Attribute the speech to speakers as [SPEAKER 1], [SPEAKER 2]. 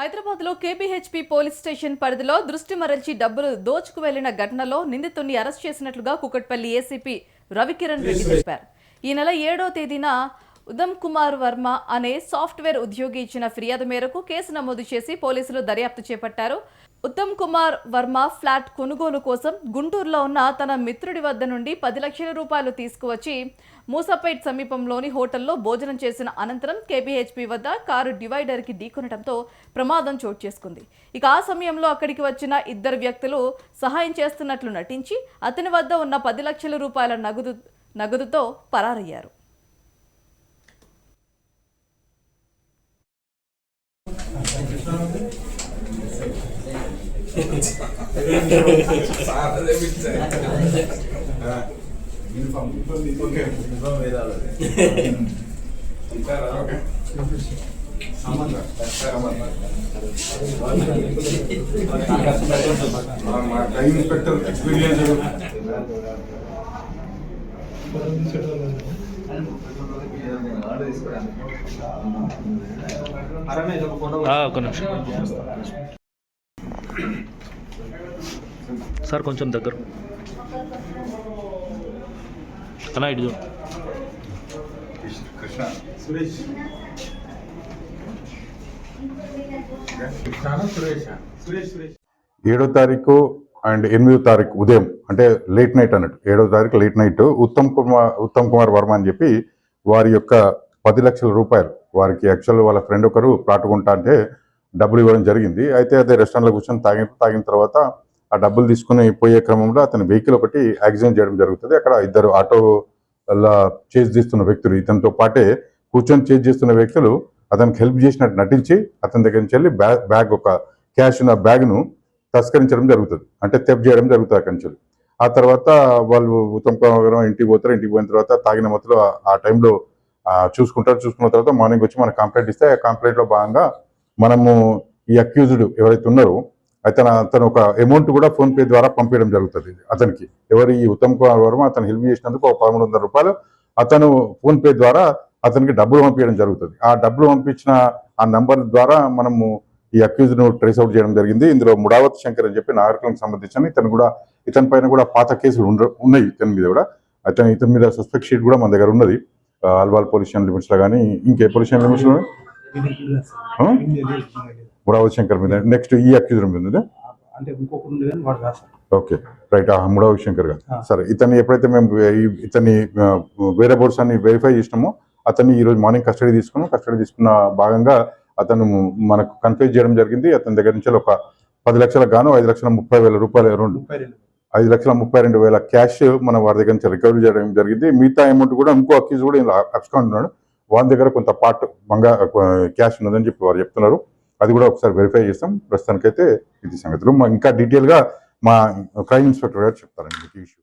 [SPEAKER 1] హైదరాబాద్లో కేబీహెచ్పీ police station పరిధిలో దృష్టి మరల్చి డబ్బులు దోచుకు వెళ్ళిన ఘటనలో నిందితుడిని అరెస్ట్ చేసినట్లుగా కుకట్పల్లి ఏసీపీ రవికిరణ్ రెడ్డి తెలిపారు. ఈ నెల ఏడో తేదీన ఉదమ్ కుమార్ వర్మ అనే సాఫ్ట్వేర్ ఉద్యోగి ఇచ్చిన ఫిర్యాదు మేరకు కేసు నమోదు చేసి పోలీసులు దర్యాప్తు చేపట్టారు. ఉత్తమ్ కుమార్ వర్మ ఫ్లాట్ కొనుగోలు కోసం గుంటూరులో ఉన్న తన మిత్రుడి వద్ద నుండి పది లక్షల రూపాయలు తీసుకువచ్చి మూసాపేట్ సమీపంలోని హోటల్లో భోజనం చేసిన అనంతరం కేపీహెచ్పీ వద్ద కారు డివైడర్కి ఢీకొనడంతో ప్రమాదం చోటు చేసుకుంది. ఇక ఆ సమయంలో అక్కడికి వచ్చిన ఇద్దరు వ్యక్తులు సహాయం చేస్తున్నట్లు నటించి అతని వద్ద ఉన్న పది లక్షల రూపాయల నగదు నగదుతో పరారయ్యారు
[SPEAKER 2] మా టైం ఇన్స్పెక్టర్ ఎక్స్పీరియన్స్
[SPEAKER 3] ఆ, ఒక్క నిమిషం. సార్ కొంచెం దగ్గర. అన్నా ఇటు చూడు.
[SPEAKER 2] కృష్ణ. సురేష్. కృష్ణ సురేష్? సురేష్ సురేష్.
[SPEAKER 4] ఏడో తారీఖు అండ్ ఎనిమిదో తారీఖు ఉదయం అంటే లేట్ నైట్ అన్నట్టు. ఏడో తారీఖు లేట్ నైట్ ఉత్తమ్ కుమార్ ఉత్తమ్ కుమార్ వర్మ అని చెప్పి వారి యొక్క పది లక్షల రూపాయలు వారికి యాక్చువల్ వాళ్ళ ఫ్రెండ్ ఒకరు ప్లాట్ కొంటా అంటే డబ్బులు ఇవ్వడం జరిగింది. అయితే అదే రెస్టారెంట్లో కూర్చొని తాగిన తాగిన తర్వాత ఆ డబ్బులు తీసుకుని పోయే క్రమంలో అతని వెహికల్ ఒకటి యాక్సిడెంట్ చేయడం జరుగుతుంది. అక్కడ ఇద్దరు ఆటో చేజ్ చేస్తున్న వ్యక్తులు ఇతనితో పాటే కూర్చొని చేజ్ చేస్తున్న వ్యక్తులు అతనికి హెల్ప్ చేసినట్టు నటించి అతని దగ్గర నుంచి వెళ్ళి బ్యాగ్ బ్యాగ్ ఒక క్యాష్ ఉన్న బ్యాగ్ను తస్కరించడం జరుగుతుంది. అంటే తెప్ చేయడం జరుగుతుంది అక్కడి నుంచి. ఆ తర్వాత వాళ్ళు ఉత్తమ్ కుమార్ ఇంటికి పోతారు. ఇంటికి పోయిన తర్వాత తాగిన మొత్తంలో ఆ- టైంలో చూసుకుంటారు. చూసుకున్న తర్వాత మార్నింగ్ వచ్చి మనకు కంప్లైంట్ ఇస్తే ఆ కంప్లైంట్లో భాగంగా మనము ఈ అక్యూజ్డ్ ఎవరైతే ఉన్నారో అతను అతను ఒక అమౌంట్ కూడా ఫోన్ పే ద్వారా పంపించడం జరుగుతుంది అతనికి. ఎవరు ఈ ఉత్తమ్ కుమార్ వర్మ అతను హెల్ప్ చేసినందుకు ఒక పదమూడు వందల రూపాయలు అతను ఫోన్ పే ద్వారా అతనికి డబ్బులు పంపించడం జరుగుతుంది. ఆ డబ్బులు పంపించిన ఆ నంబర్ ద్వారా మనము ఈ అక్యూజ్ను ట్రేస్ అవుట్ చేయడం జరిగింది. ఇందులో ముడావత్ శంకర్ అని చెప్పి నాగరికులకు సంబంధించిన ఇతను కూడా ఇతని పైన కూడా పాత కేసులు ఉన్నాయి ఇతని మీద కూడా. అతని ఇతని మీద సస్పెక్ట్ షీట్ కూడా మన దగ్గర ఉన్నది. అల్వాల్ పొల్యూషన్ లిమిట్స్లో కానీ ఇంకే పొల్యూషన్ లిమిట్స్ లో ముడావత్ శంకర్ మీద నెక్స్ట్ ఈ అక్యూజ్ మీద?
[SPEAKER 5] అంటే సార్
[SPEAKER 4] ఓకే రైట్ ఆ ముడావ శంకర్ గారు. సరే ఇతన్ని ఎప్పుడైతే మేము ఇతన్ని వేరే బోర్డ్స్ అన్ని వెరిఫై చేసినామో అతన్ని ఈ రోజు మార్నింగ్ కస్టడీ తీసుకున్నాం. కస్టడీ తీసుకున్న భాగంగా అతను మనకు కన్ఫ్యూజ్ చేయడం జరిగింది. అతని దగ్గర నుంచి ఒక పది లక్షలకు గాను ఐదు లక్షల ముప్పై వేల రూపాయలు రెండు. ఐదు లక్షల ముప్పై రెండు వేల క్యాష్ మన వారి దగ్గర నుంచి రికవరీ చేయడం జరిగింది. మిగతా అమౌంట్ కూడా ఇంకో అక్యూజ్ కూడా ఇలా అబ్స్కాండ్ ఉన్నాడు. వారి దగ్గర కొంత పార్ట్ బంగా క్యాష్ ఉన్నదని చెప్పి వారు చెప్తున్నారు. అది కూడా ఒకసారి వెరిఫై చేస్తాం. ప్రస్తుతానికైతే ఇది సంగతులు. మా- ఇంకా డీటెయిల్గా మా క్రైమ్ ఇన్స్పెక్టర్ గారు చెప్తారండి ఈ ఇష్యూ